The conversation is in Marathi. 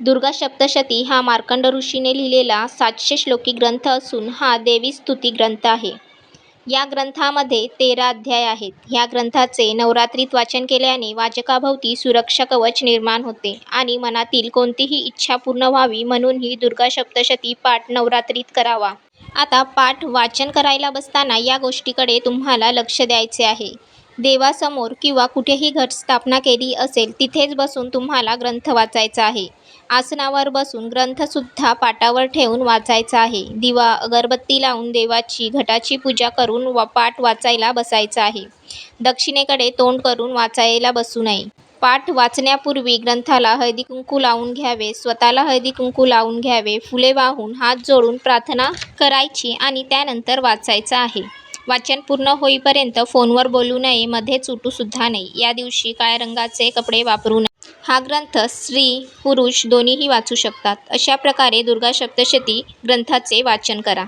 दुर्गा सप्तशती हा मार्कंड ऋषीने लिहिलेला सातशे श्लोकी ग्रंथ असून हा देवी स्तुती ग्रंथ आहे. या ग्रंथामध्ये तेरा अध्याय आहेत. ह्या ग्रंथाचे नवरात्रीत वाचन केल्याने वाचकाभोवती सुरक्षा कवच निर्माण होते आणि मनातील कोणतीही इच्छा पूर्ण व्हावी म्हणून ही दुर्गा सप्तशती पाठ नवरात्रीत करावा. आता पाठ वाचन करायला बसताना या गोष्टीकडे तुम्हाला लक्ष द्यायचे आहे. देवासमोर किंवा कुठेही घटस्थापना केली असेल तिथेच बसून तुम्हाला ग्रंथ वाचायचा आहे. आसनावर बसून ग्रंथसुद्धा पाटावर ठेवून वाचायचा आहे. दिवा अगरबत्ती लावून देवाची घटाची पूजा करून वा पाठ वाचायला बसायचं आहे. दक्षिणेकडे तोंड करून वाचायला बसू नये. पाठ वाचण्यापूर्वी ग्रंथाला हळदी कुंकू लावून घ्यावे स्वतःला हळदी कुंकू लावून घ्यावे फुले वाहून हात जोडून प्रार्थना करायची आणि त्यानंतर वाचायचं आहे. वाचन पूर्ण होईपर्यंत फोनवर बोलू नये मध्येच उठूसुद्धा नाही. या दिवशी काळ्या रंगाचे कपडे वापरू नये. हा ग्रंथ स्त्री पुरुष दोन्हीही वाचू शकतात. अशा प्रकारे दुर्गा सप्तशती ग्रंथाचे वाचन करा.